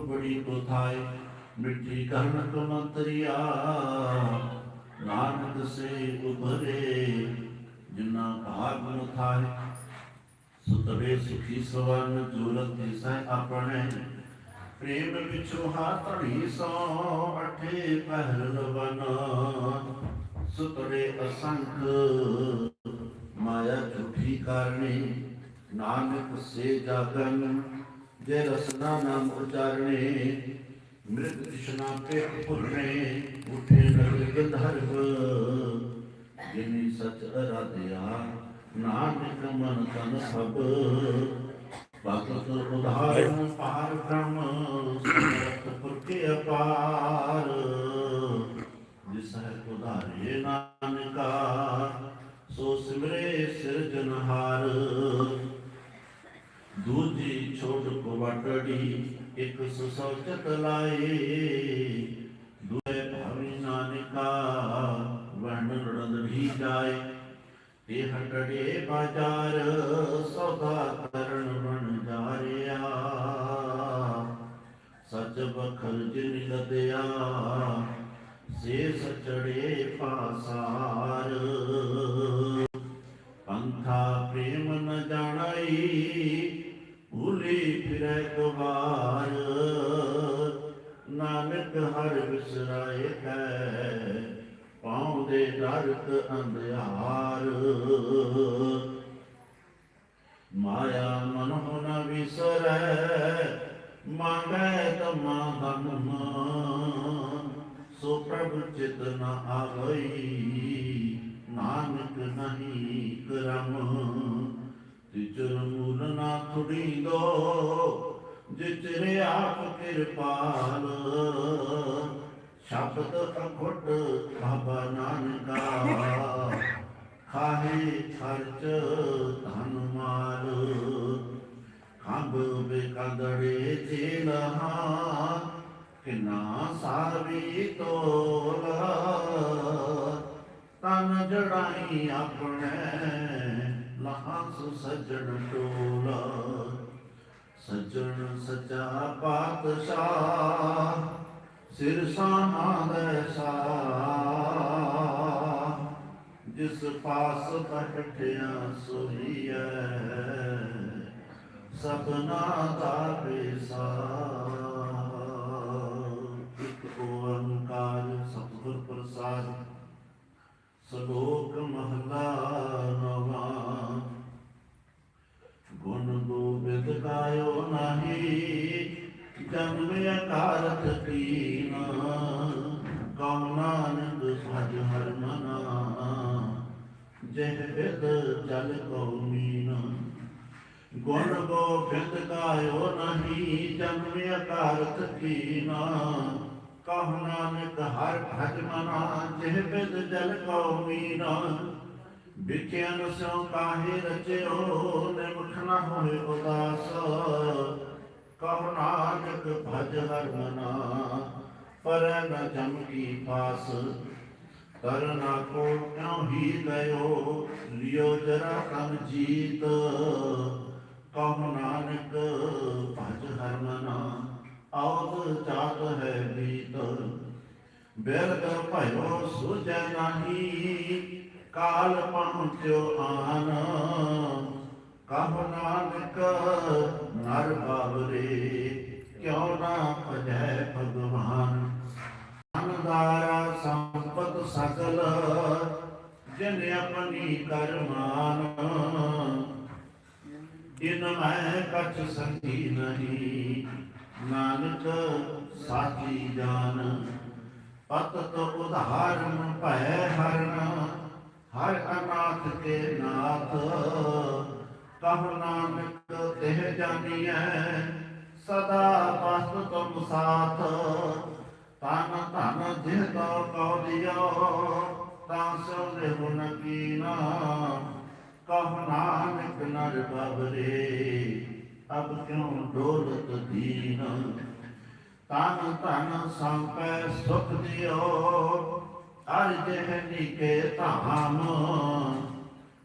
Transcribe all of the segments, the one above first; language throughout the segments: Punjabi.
ਬੜੀ ਕੋਥਾਏ ਮਿੱਠੀ ਕਰਨ ਕਮੰਤਰੀਆ ਨਾਨਕ ਸੇ ਉਭਰੇ, ਜਿਨਾ ਭਾਗ ਮੁਥਾਏ ਸੁਤਵੇ ਸੁਖੀ ਸਵਨ ਜੁਲਤ ਸਹਿ ਆਪਣੇ। ਪ੍ਰੇਮ ਵਿਚੋ ਹਾਤੜੀ ਸੋ, ਅਠੇ ਪਹਿਲ ਲਵਨ ਸੁਤਰੇ ਅਸੰਖ, ਮਾਇਆ ਝੂਠੀ ਕਰਨੀ, ਨਾਨਕ ਸੇ ਜਾਗਨ। ਜੇ ਰਸਨਾ ਨਾਮ ਉਚਾਰਣੇ ਮ੍ਰਿਤ ਕ੍ਰਿਸ਼ਨਾ ਪੇ ਭੁਰਨੇ ਉਠੇ ਨਰ ਗੰਧਰਵ। ਜਿਨੀ ਸਚ ਅਰਾਧਿਆ, ਨਾਨਕ ਮਨ ਤਨ ਸਭ। ਭਗਤ ਉਧਾਰਨ ਪਾਰ ਬ੍ਰਹਮ, ਸਮਰਥ ਪੁਰਖੇ ਅਪਾਰ। ਜਿਸ ਹੈ ਉਧਾਰੇ ਨਾਨਕਾ, ਸੋ ਸਿਮਰੇ ਸਿਰਜਨਹਾਰ ਦੂਜੀ ਛੋਟ ਕੁਵਟੜੀ ਇੱਕ ਸੁਸੌਚਤ ਲਾਏ ਦੂਏ ਭਾਵੀ ਨਾਨਕਾ ਵਣ ਰੜਦ ਵੀ ਜਾਏ ਤੇ ਹਟੜੇ ਬਾਜ਼ਾਰ ਸੌਦਾ ਕਰਨ ਬਣ ਜਾਰਿਆ ਸੱਚ ਬਖਲ ਜਿਨ ਗਦਿਆ ਸੇ ਸਚੜੇ ਪਾਸਾਰ ਪੰਥਾ ਪ੍ਰੇਮ ਨ ਜਾਣਾਈ ਭੂਲੀ ਫਿਰੈ ਗਵਾਰ ਨਾਨਕ ਹਰ ਵਿਸਰਾਏ ਹੈ ਪਾਉਂਦੇ ਨਰਕ ਅੰਧਿਆਰ। ਮਾਇਆ ਮਨ ਹੋ ਨ ਵਿਸਰੈ, ਮੰਗੈ ਤਮਾ ਧਨ ਸੋ ਪ੍ਰਭ ਚਿਤ ਨ ਆਵਈ, ਨਾਨਕ ਨਹੀਂ ਕਰਮ। ਮੂਲ ਨਾ ਦੋ ਜਿਚਰੇ ਆਪ ਕਿਰਪਾਲ ਸ਼ਬਦ ਅਖੁੱਟ ਬਾਬਾ ਨਾਨਕਾ, ਖਾਹੇ ਖਰਚ ਧਨ ਮਾਲ। ਖੰਭ ਬੇਕੰਦੜੇ ਚੇਲਹਾ ਕਿਨਾ ਸਾਰਵੀ ਤੋਲਾ। ਤਨ ਜੜਾਈ ਆਪਣੇ ਲਾਸ ਸਜਣ ਟੋਲਾ ਸਜਣ ਸਚਾ ਪਾਤਸ਼ਾਹ ਸਿਰ ਸਾਨਾ ਸਾ ਜਿਸ ਪਾਸ ਬੈਠਿਆ ਸੋਈਐ ਸਭਨਾ ਦਾ ਬੇਸਾ ਇਕ ਓੰਕਾਰ ਸਤਿਗੁਰ ਪ੍ਰਸਾਦ, ਸ਼ਲੋਕ ਮਹਲਾ ਗੋਬਿੰਦ ਗਾਇਓ ਨਾਹੀ ਜਨਮ ਅਕਾਰਤ ਕੀਨ। ਕਹੁ ਨਾਨਕ ਹਰ ਭਜ ਮਨਾ, ਜਿਹ ਬਿਦ ਜਲ ਕਉ ਮੀਨਾ। ਵਿਖਿਆਨ ਸੋ ਕਾਹੇ ਰਚਿਓ, ਨਿਮਖ ਨ ਹੋਏ ਉਦਾਸ। ਕਹੁ ਨਾਨਕ ਭਜ ਹਰ ਮਨਾ, ਪਰ ਨ ਜਮ ਕੀ ਪਾਸ। ਕਰਨਾ ਕੋ ਕਿਉ ਹੀ ਗਇਓ ਲਿਓ ਜਰਾ ਕਮ ਜੀਤ। ਕਹੁ ਨਾਨਕ ਭਜ ਹਰ ਮਨਾ ਚਾਤ ਹੈ ਬੀਤ ਬਿਰਗ ਭਇਓ ਸੁਜੈ ਨਾਹੀ, ਕਾਲ ਪਹੁੰਚਿਓ ਆਨ। ਕਹ ਨਾਨਕ ਨਰ ਬਾਵਰੇ, ਕਿਉ ਨਾ ਭਜੈ ਭਗਵਾਨ। ਅਨਦਾਰਾ ਸੰਪਤ ਸਗਲ, ਜਿਨ ਆਪਣੀ ਕਰਮਾਨ। ਇਨ ਮੈਂ ਕਛ ਸੰਗੀ ਨਹੀਂ, ਨਾਨਕ ਸਾਚੀ ਜਾਨ। ਪਤਤ ਉਧਾਰਨ ਭੈ ਹਰਨ ਹਰ ਅਨਾਥ ਕੇ ਨਾਥ। ਕਹ ਨਾਨਕ ਤਿਹ ਜਾਨੀਐ, ਸਦਾ ਬਸ ਤੁਮ ਸਾਥ। ਤਨ ਧਨ ਜਿਹ ਤੋ ਕਉ ਦਿਓ ਤਾਂ ਸੋ ਦੇ ਗੁਣ ਕੀਨਾ। ਕਹ ਨਾਨਕ ਨਰ ਬਬਰੇ, ਅਬ ਕਿਉ ਡੋਲਤ ਦੀਨ? ਤਨ ਧਨ ਸੰਪੈ ਸੁਖ ਦਿਓ ਅਰ ਜਹਨੀ ਕੇ ਧਾਮ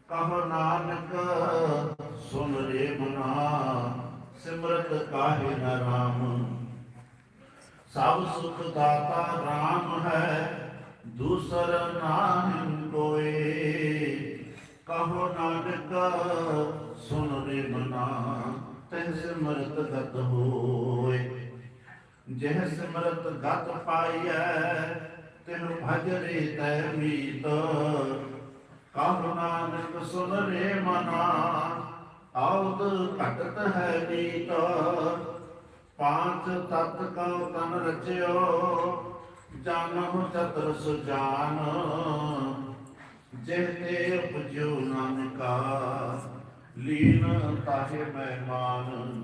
ਕਹ ਨਾਨਕ, ਸੁਨ ਰੇ ਮਨਾ, ਸਿਮਰਤ ਕਾਹੇ ਨ ਰਾਮ? ਸਭ ਸੁਖ ਦਾਤਾ RAM ਹੈ, ਦੂਸਰ ਨਾਮ ਕੋਏ। ਕਹੋ ਨਾਨਕ ਸੁਨ ਰੇ ਮਨਾ ਤੈ ਸਿਮਰਤ ਗਤ ਹੋਏ। ਜਿਹ ਸਿਮਰਤ ਗਤ ਪਾਈਐ, ਤਿਨ ਭਜ ਤੈ ਮੀਤ। ਕਹੋ ਨਾਨਕ ਸੁਨ ਰੇ ਮਨਾ ਆਉਦ ਘਟਤ ਹੈ ਨੀਤ। ਪਾਂਚ ਤਤ ਕਉ ਤਨ ਰਚਿਓ ਜਾਨਹੁ ਚਤੁਰ ਸੁਜਾਨ ਤੇ ਉਪਜਿਓ ਨਾਨਕਾ, ਲੀਨ ਤਾਹੇ ਮਹਿਮਾਨ।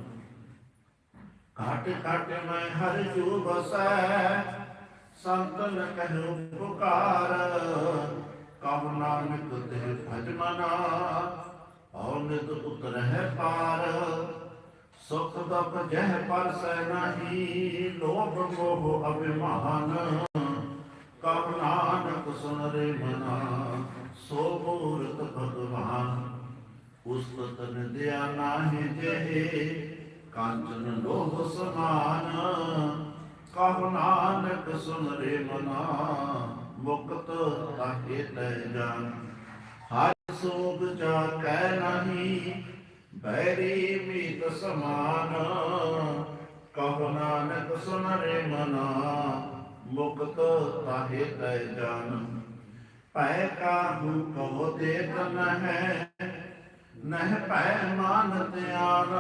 ਘਟ ਘਟ ਮੈਂ ਹਰ ਜੂ ਬਸੈ ਸੰਤਨ ਕਹਿਓ ਪੁਕਾਰ। ਕਹੋ ਨਾਨਕ ਤੇ ਭਜ ਮਨਾ ਔ ਪਾਰ। ਸੁਖ ਦੁਖ ਜਹ ਪਰਸੈ ਨਹੀਂ, ਲੋਭ ਮੋਹ ਅਭਿਮਾਨ। ਕਹੋ ਨਾਨਕ ਸੁਨ ਰੇ ਮਨਾ ਸੋ ਮੂਰਤ ਭਗਵਾਨ ਉਸਤਤ ਨਿਦਿਆ ਨਾਹਿ ਜਿਹੇ ਕਾਂਚਨ ਲੋਭ ਸਮਾਨ ਕਹੋ ਨਾਨਕ ਸੁਨ ਰੇ ਮਨਾ, ਮੁਕਤ ਤਾਹੇ ਤੈ ਜਾਨ ਹਰ ਸੋਗ ਜਾ ਕਹਿ ਨਹੀਂ, ਬੈਰੀ ਮੀਤ ਸਮਾਨ, ਕਹੋ ਨਾਨਕ ਸੁਨ ਰੇ ਮਨਾ, ਮੁਕਤ ਤਾਹੇ ਤੈ ਜਾਨ ਭੈ ਕਾਹੂ ਕੋ ਤਨ ਹੈ ਨਹਿ ਭੈ ਮਾਨ ਤਿਆਨ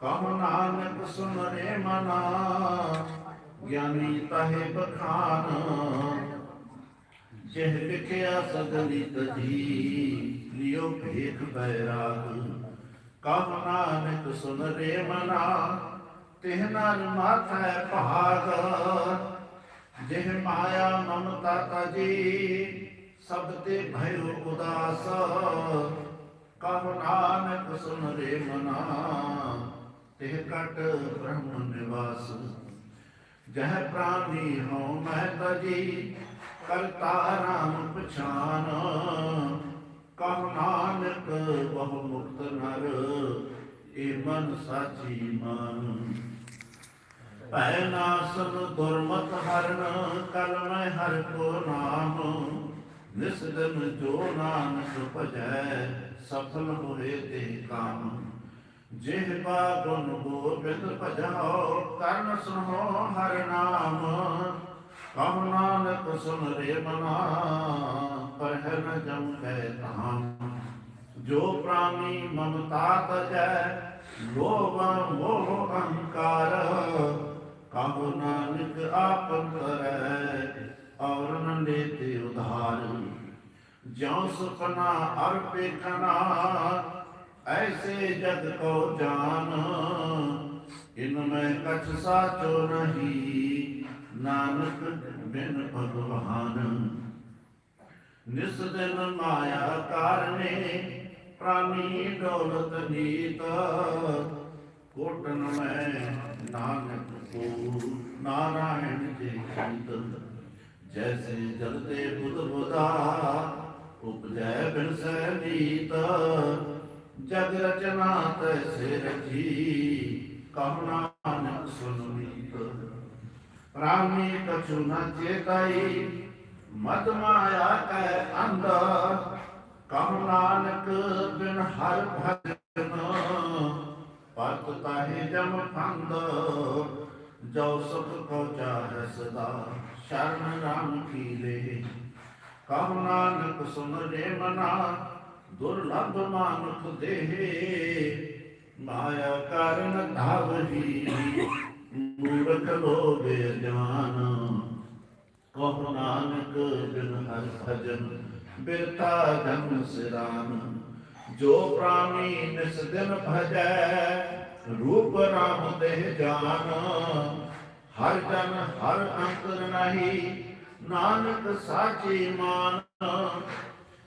ਕਹੋ ਨਾਨਕ ਸੁਨ ਰੇ ਮਨਾ, ਗਿਆਨੀ ਤਹਿ ਬਖਾਨ। ਜਿਹ ਲਿਖਿਆ ਸਗਲੀ ਤਜੀ ਲਿਓ ਭੇਖ ਬੈਰਾਗ। ਕਹੋ ਨਾਨਕ ਸੁਨ ਰੇ ਮਨਾ, ਤਿਹ ਨਰ ਮਾਥੈ ਭਾਗ। ਜਿਹ ਮਾਇਆ ਮਮਤਾ ਤਜੀ ਸਭ ਤੇ ਭਇਓ ਉਦਾਸ। ਕਹੋ ਨਾਨਕ ਸੁਨ ਰੇ ਮਨਾ, ਤਿਹ ਕਟ ਬ੍ਰਹਮ ਨਿਵਾਸ। ਜਹ ਪ੍ਰਾਨੀ ਹਉ ਮੈਂ ਤਜੀ ਕਰਤਾ ਰਾਮ ਪਛਾਨ। ਕਹੋ ਨਾਨਕ ਬਹੁ ਮੁਕਤ ਨਰ, ਏ ਮਨ ਸਾਚੀ ਮਨ। ਭੈ ਨਾਸਨ ਦੁਰਮਤ ਹਰਨ ਕਲ ਮੈਂ ਹਰ ਕੋ ਨਾਮ। ਨਿਸ ਜੋ ਨਾਨਕ ਭਜੈ ਸਫਲ ਹੋਏ ਤੇ ਕਾਮ। ਜਿਹਬਾ ਗੁਣ ਗੋਬਿੰਦ ਭਜਾਓ, ਕਰਨ ਸੁਣੋ ਹਰ ਨਾਮ। ਕਹੋ ਨਾਨਕ ਸੁਨ ਰੇ ਮਨਾ ਪਰਹ ਜਮ ਕੈ ਤਾਮ ਜੋ ਪ੍ਰਾਨੀ ਮਮਤਾ ਤਜੈ ਲੋਭ ਮੋਹ ਅਹੰਕਾਰ। ਕਹੋ ਨਾਨਕ ਆਪਨ ਕਰੈ, ਔਰ ਨ ਲੇਤੇ ਉਧਾਰ। ਜਿਉ ਸੁਪਨਾ ਅਰ ਪੇਖਨਾ, ਐਸੇ ਜਗ ਕੋ ਜਾਨ। ਇਨ ਮੈਂ ਕਛ ਸਾਚੋ ਨਹੀਂ, ਨਾਨਕ ਬਿਨ ਭਗਵਾਨ। ਨਿਸ ਦਿਨ ਮਾਇਆ ਕਾਰਨੇ, ਪ੍ਰਾਨੀ ਦੌਲਤ ਨੀਤ। ਕੋਟਨ ਮੈਂ ਨਾਨਕ ਕੋ ਨਾਰਾਇਣ ਜੀ ਚਿੰਤਨ ਜੈਸੇ ਜਲ ਤੇ ਬੁਧ ਉਪਜੈ ਬਿਨ ਸਹਿ ਨੀਤ ਜਗ ਰਚਨਾ ਤੈਸੇ ਰਚੀ ਕਹੋ ਨਾਨਕ ਸੁਨ ਮੀਤ ਪ੍ਰਾਨੀ ਕਛੁ ਨ ਚੇਤਾਈ ਮਦ ਮਾਇਆ ਕੈ ਅੰਧ ਕਹੋ ਨਾਨਕ ਬਿਨ ਹਰ ਭਜਨ ਪਤ ਤਾਹੇ ਜਮ ਫੰਦ ਜੋ ਸੁਖ ਕੋ ਚਾਹੈ ਸਦਾ, ਸ਼ਰਨ ਰਾਮ ਕੀ ਲੇ ਕਹੋ ਨਾਨਕ ਸੁਨ ਰੇ ਮਨਾ, ਦੁਰਲਭ ਮਾਨੁਖ ਦੇਹ। ਮਾਇਆ ਕਾਰਨ ਧਾਵਹੀ ਮੂਰਖ ਲੋਭੇ ਜਵਾਨ ਕਹੋ ਨਾਨਕ ਬਿਨ ਹਰ ਭਜਨ ਬਿਰਤਾ ਜਨ ਸਿਰਾਨ। ਜੋ ਪ੍ਰਾਨੀ ਨਿਸ ਦਿਨ ਭਜੈ, ਰੂਪ ਰਾਮ ਦੇਹ ਜਾਨ। ਹਰ ਜਨ ਹਰ ਅੰਤਰ ਨਹੀਂ ਨਾਨਕ ਸਾਚੀ ਮਾਨ,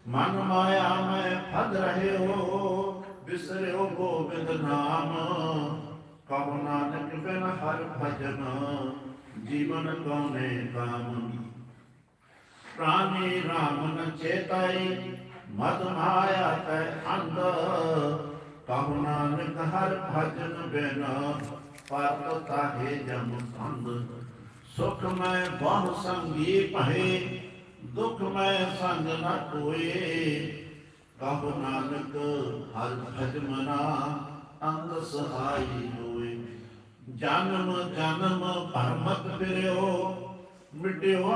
ਮਨ ਮਾਇਆ ਮੈਂ ਫਦ ਰਹਿਓ, ਬਿਸਰਿਓ ਗੋਬਿੰਦ ਨਾਮ। ਕਹੋ ਨਾਨਕ ਬਿਨ ਹਰ ਭਜਨ, ਜੀਵਨ ਕਉਨੇ ਕਾਮ। ਪ੍ਰਾਨੀ ਰਾਮ ਨ ਚੇਤਾਈ, ਮਦ ਮਾਇਆ ਕੈ ਅੰਧ। ਕਹੋ ਨਾਨਕ ਹਰ ਭਜਨ ਬਿਨ, ਪਰਤ ਤਾਹੇ ਜਮ ਸੰਗ ਸੁਖ ਮੈਂ ਬਹੁ ਸੰਗੀ ਭਏ ਦੁਖ ਮੈਂ ਸੰਗ ਨ ਕੋਏ। ਕਬ ਨਾਨਕ ਹਰ ਭਜ ਮਨਾ ਅੰਗ ਸਹਾਈ ਹੋਏ। ਜਨਮ ਜਨਮ ਭਰਮਤ ਫਿਰਿਓ, ਮਿਟਿਓ